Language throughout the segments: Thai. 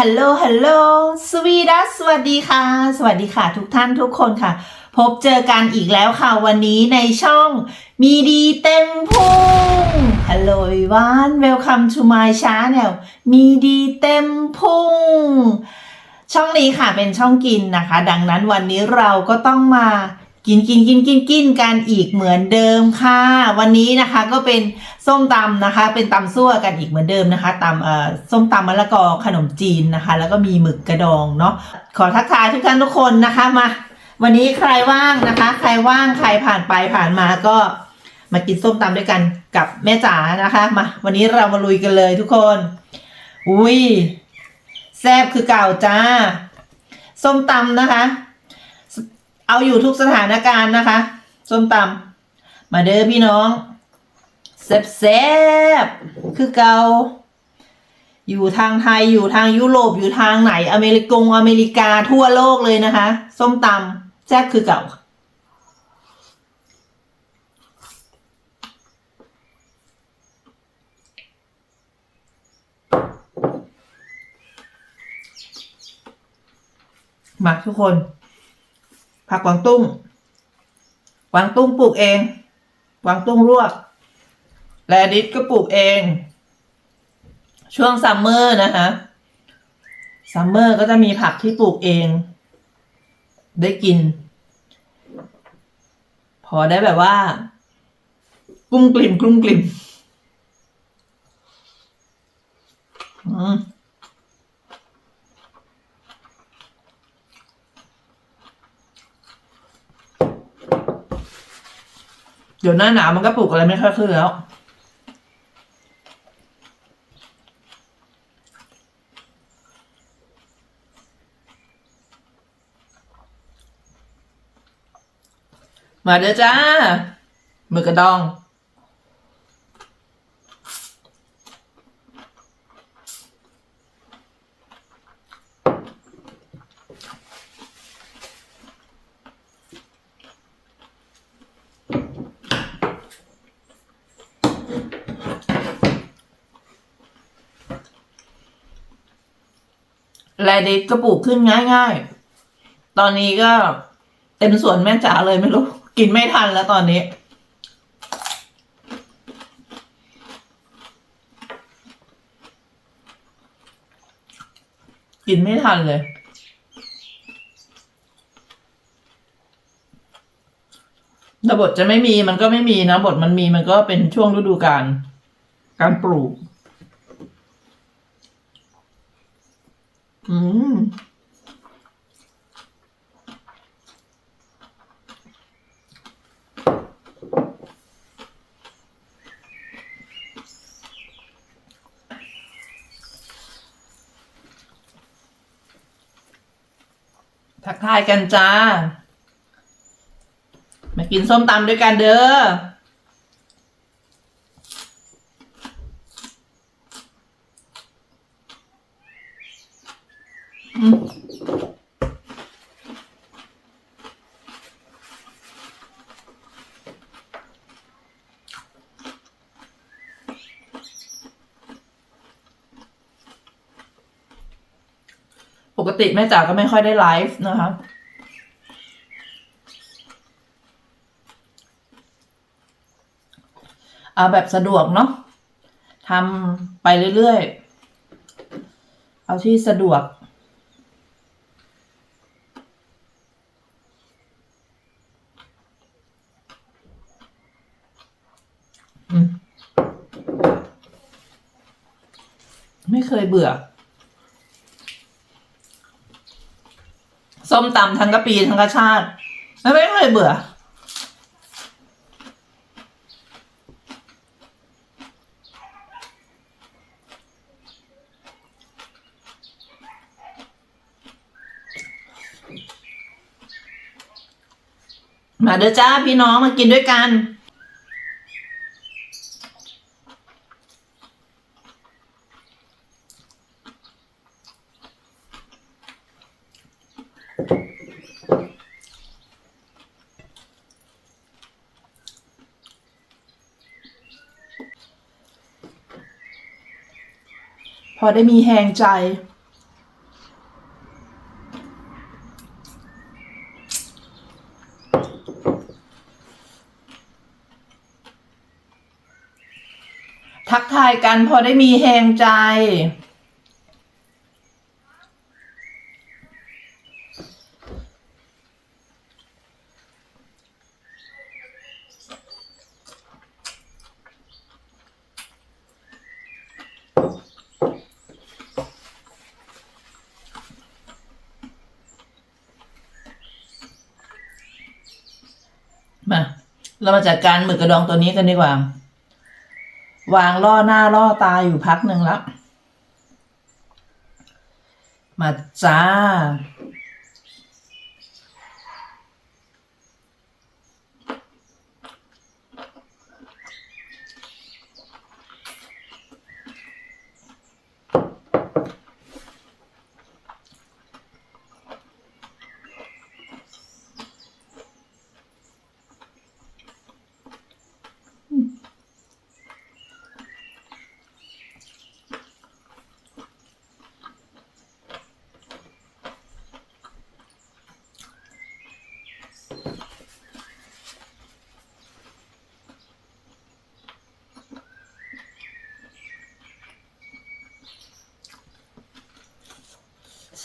ฮัลโหล ฮัลโหล สวีดัส สวัสดีค่ะ สวัสดีค่ะ ทุกท่านทุกคนค่ะ พบเจอกันอีกแล้วค่ะ วันนี้ในช่อง มีดีเต็มพุง ฮัลโหลวัน welcome to my channel มีดีเต็มพุง ช่องนี้ค่ะเป็นช่องกินนะคะ ดังนั้นวันนี้เราก็ต้องมา กินกินกินกินกินกันอีกเหมือนเดิมค่ะ วันนี้นะคะก็เป็นส้มตำนะคะ เป็นตำซั่วกันอีกเหมือนเดิมนะคะตำเอ่อส้มตำมะละกอขนมจีนนะคะ แล้วก็มีหมึกกระดองเนาะขอทักทายทุกท่านทุกคนนะคะมาวันนี้ใครว่างนะคะ ใครว่างใครผ่านไปผ่านมาก็มากินส้มตำด้วยกันกับแม่จ๋านะคะมาวันนี้เรามาลุยกันเลยทุกคน อุ้ยแซ่บคือเก่าจ้า ส้มตำนะคะ เอาอยู่ทุกสถานการณ์นะคะ ส้มตำมาเด้อพี่น้องแซบแซบๆคือเก่าอยู่ทางไทยอยู่ทางยุโรปอยู่ทางไหน อเมริกงอเมริกาทั่วโลกเลยนะคะ ส้มตำแซ่บคือเก่ามาทุกคน ผักกวางตุ้งกวางตุ้งปลูกเองกวางตุ้งรวกแลดิสก็ปลูกเอง ช่วงซัมเมอร์นะคะซัมเมอร์ก็จะมีผักที่ปลูกเอง ได้กิน พอได้แบบว่า กุ้มกลิ่มกุ้มกลิ่ม อืม ดี๋ยวหน้าหนาวมันก็ปลูกอะไรไม่ค่อยขึ้นแล้ว มาเด้อจ้ามือกระดอง แลดิสก็ปลูกขึ้นง่าย ๆ ตอนนี้ก็เต็มสวนแม่จ๋าเลยไม่รู้ กินไม่ทันแล้วตอนนี้ กินไม่ทันเลยแต่บทจะไม่มีมันก็ไม่มีนะบทมันมีมันก็เป็นช่วงฤดูกาลการปลูก อืมทักทายกันจ้า มากินส้มตำด้วยกันเด้อ กติแม่จ๋าก็ไม่ค่อยได้ไลฟ์นะคะเอาแบบสะดวกเนาะทำไปเรื่อยๆ เอาที่สะดวก ไม่เคยเบื่อ ส้มตำทั้งกะปีทั้งกระชาติแล้วไม่เคยเบื่อ มาเด้อจ้าพี่น้องมากินด้วยกัน พอได้มีแหงใจ ทักทายกันพอได้มีแหงใจ มาเรามาจัดการหมึกกระดองตัวนี้กันดีกว่า วางล่อหน้าล่อตาอยู่พักหนึ่งแล้ว มาจ้า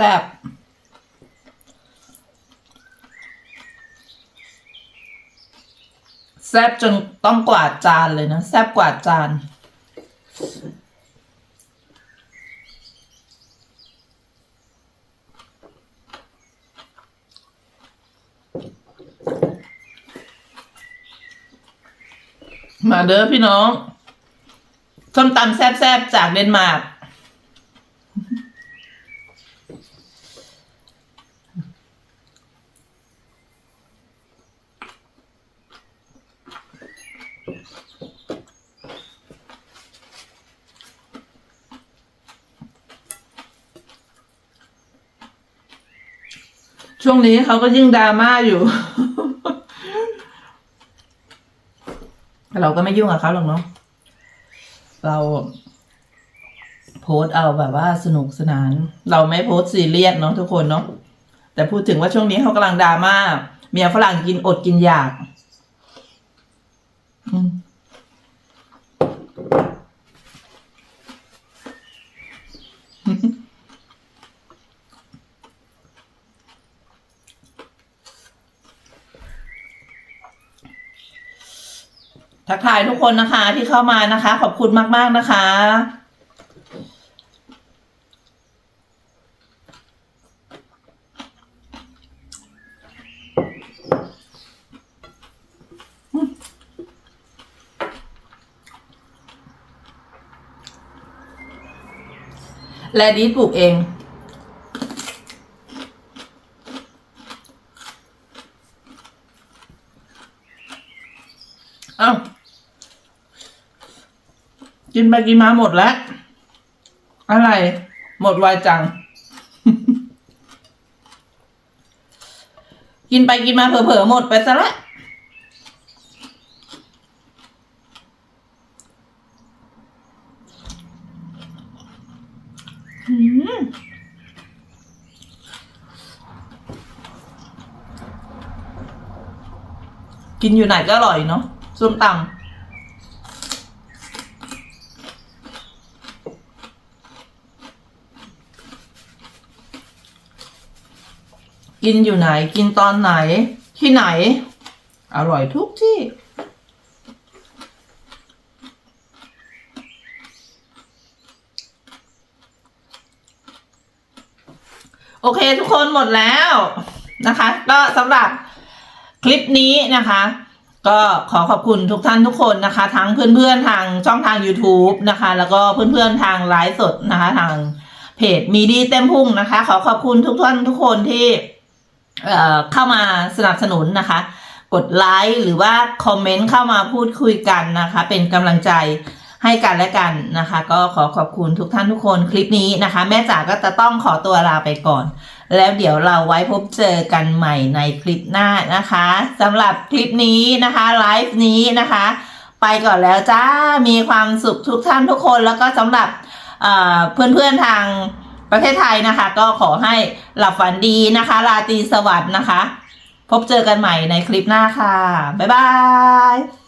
แซ่บแซ่บจนต้องกวาดจานเลยนะ แซ่บกวาดจานมาเด้อพี่น้องส้มตำแซ่บๆจากเดนมาร์ก ช่วงนี้เขาก็ยิ่งดราม่าอยู่ เราก็ไม่ยุ่งกับเขาหรอกเนาะเราโพสเอาแบบว่าสนุกสนาน เราไม่โพสซีเรียสเนาะทุกคนเนาะแต่พูดถึงว่าช่วงนี้เขากำลังดราม่าเมียฝรั่งกินอดกินอยาก อืม ทักทายทุกคนนะคะที่เข้ามานะคะ ขอบคุณมาก ๆ นะคะ และดีปลูกเอง เอ้า กินไปกินมาหมดแล้ว อะไร หมดไวจัง กินไปกินมาเผลอๆหมดไปซะละกินอยู่ไหนก็อร่อยเนาะส้มตำ กินอยู่ไหน กินตอนไหน ที่ไหน อร่อยทุกที่ โอเคทุกคนหมดแล้วนะคะ ก็สำหรับคลิปนี้นะคะก็ขอขอบคุณทุกท่านทุกคนนะคะ ทั้งเพื่อนๆทางช่องทาง YouTube นะคะ แล้วก็เพื่อนๆทางไลฟ์สดนะคะ ทางเพจมีดีเต็มพุ่งนะคะ ขอขอบคุณทุกท่านทุกคนที่ เข้ามาสนับสนุนนะคะ กดไลค์หรือว่าคอมเมนต์เข้ามาพูดคุยกันนะคะ เป็นกำลังใจให้กันและกันนะคะ ก็ขอขอบคุณทุกท่านทุกคนคลิปนี้นะคะ แม่จ๋าก็จะต้องขอตัวลาไปก่อน แล้วเดี๋ยวเราไว้พบเจอกันใหม่ในคลิปหน้านะคะสำหรับคลิปนี้นะคะไลฟ์นี้นะคะ ไปก่อนแล้วจ้ามีความสุขทุกท่านทุกคนแล้วก็สำหรับเอ่อเพื่อนๆทาง ประเทศไทยนะคะ ก็ขอให้หลับฝันดีนะคะ ราตรีสวัสดิ์นะคะ พบเจอกันใหม่ในคลิปหน้าค่ะ บ๊ายบาย